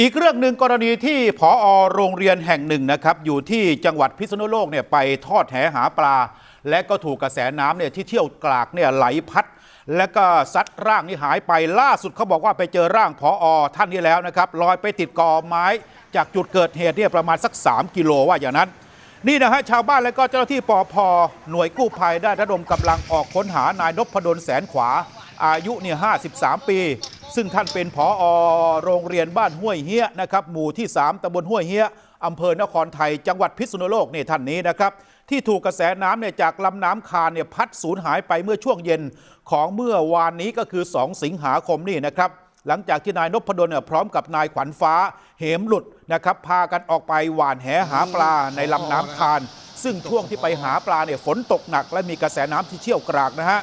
อีกเรื่องหนึ่งกรณีที่ผอโรงเรียนแห่งหนึ่งนะครับอยู่ที่จังหวัดพิษณุโลกเนี่ยไปทอดแหหาปลา และก็ถูกกระแสน้ำเนี่ยที่เที่ยวกลากเนี่ยไหลพัด และก็ซัดร่างนี่หายไปล่าสุดเขาบอกว่าไปเจอร่างผออท่านนี้แล้วนะครับลอยไปติดกอไม้ จากจุดเกิดเหตุเนี่ยประมาณสัก 3 กิโลว่าอย่างนั้น นี่นะฮะชาวบ้านและก็เจ้าหน้าที่ปอพหน่วยกู้ภัยได้ระดมกำลังออกค้นหานายนพดลแสนขวาอายุเนี่ย53 ปี ซึ่งท่านเป็นผอโรงเรียนบ้านห้วยเฮียนะครับหมู่ที่ 3ตำบลห้วยเฮียอำเภอนครไทย จังหวัดพิษณุโลกนี่ท่านนี้นะครับ ที่ถูกกระแสน้ำเนี่ยจากลำน้ำคานเนี่ยพัดสูญหายไปเมื่อช่วงเย็นของเมื่อวานนี้ก็คือ 2 สิงหาคมนี่นะครับหลังจากที่นายนพดลเนี่ยพร้อมกับนายขวัญฟ้า เหมหลุดนะครับพากันออกไปหว่านแหหาปลาในลำน้ำคาน ซึ่งช่วงที่ไปหาปลาเนี่ยฝนตกหนักและมีกระแสน้ำที่เชี่ยวกรากนะฮะ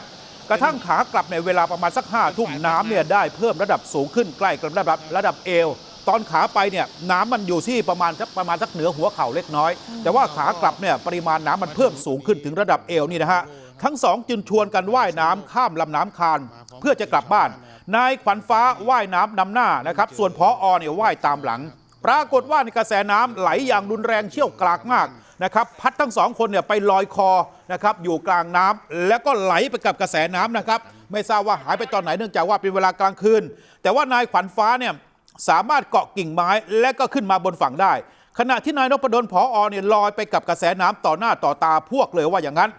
กระทั่งขากลับในเวลาประมาณสักห้าทุ่มน้ำเนี่ยได้เพิ่มระดับสูงขึ้นใกล้กับระดับระดับเอว ตอนขาไปเนี่ยน้ำมันอยู่ที่ประมาณสักประมาณสักเหนือหัวเข่าเล็กน้อย แต่ว่าขากลับเนี่ยปริมาณน้ำมันเพิ่มสูงขึ้นถึงระดับเอวนี่นะฮะทั้งสองจึงชวนกันว่ายน้ำข้ามลำน้ำคานเพื่อจะกลับบ้าน นายขวัญฟ้าว่ายน้ำนำหน้านะครับ ส่วนพออเนี่ยว่ายตามหลัง ปรากฏว่าในกระแสน้ำไหลอย่างรุนแรงเชี่ยวกรากมาก นะครับพัดทั้งสองคนเนี่ยไปลอยคอนะครับอยู่กลางน้ำแล้วก็ไหลไปกับกระแสน้ำนะครับไม่ทราบว่าหายไปตอนไหนเนื่องจากว่าเป็นเวลากลางคืน แต่ว่านายขวัญฟ้าเนี่ยสามารถเกาะกิ่งไม้และก็ขึ้นมาบนฝั่งได้ ขณะที่นายนพดลผออเนี่ยลอยไปกับกระแสน้ำต่อหน้าต่อตาพวกเลยว่าอย่างนั้น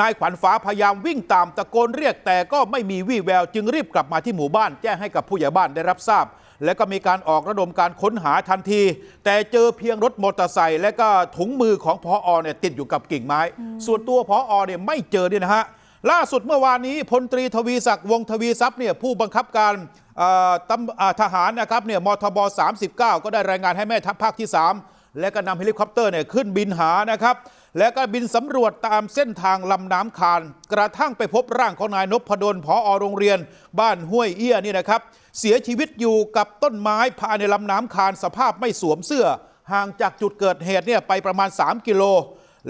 นายขวัญฟ้าพยายามวิ่งตามตะโกนเรียกแต่ก็ไม่มีวี่แวว จึงรีบกลับมาที่หมู่บ้านแจ้งให้กับผู้ใหญ่บ้านได้รับทราบ และก็มีการออกระดมการค้นหาทันที แต่เจอเพียงรถมอเตอร์ไซค์และก็ถุงมือของพออเนี่ยติดอยู่กับกิ่งไม้ ส่วนตัวพออเนี่ยไม่เจอเนี่ยนะฮะล่าสุดเมื่อวานนี้พลตรีทวีศักดิ์วงทวีทรัพย์เนี่ยผู้บังคับการทหารนะครับเนี่ยมทบ 39 ก็ได้รายงานให้แม่ทัพภาคที่ 3 และก็นำเฮลิคอปเตอร์เนี่ยขึ้นบินหานะครับ และก็บินสำรวจตามเส้นทางลำน้ำคาน กระทั่งไปพบร่างของนายนพดลผอโรงเรียน บ้านห้วยเอี้ยนี่นะครับ เสียชีวิตอยู่กับต้นไม้ภายในลำน้ำคานสภาพไม่สวมเสื้อ ห่างจากจุดเกิดเหตุเนี่ยไปประมาณ 3 กิโล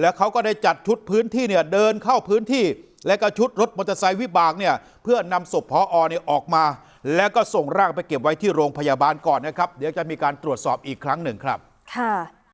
และเขาก็ได้จัดชุดพื้นที่เนี่ยเดินเข้าพื้นที่ และก็ชุดรถมอเตอร์ไซค์วิบากเนี่ยเพื่อนำศพพออเนี่ยออกมา แล้วก็ส่งร่างไปเก็บไว้ที่โรงพยาบาลก่อนนะครับ เดี๋ยวจะมีการตรวจสอบอีกครั้งหนึ่งครับ ค่ะ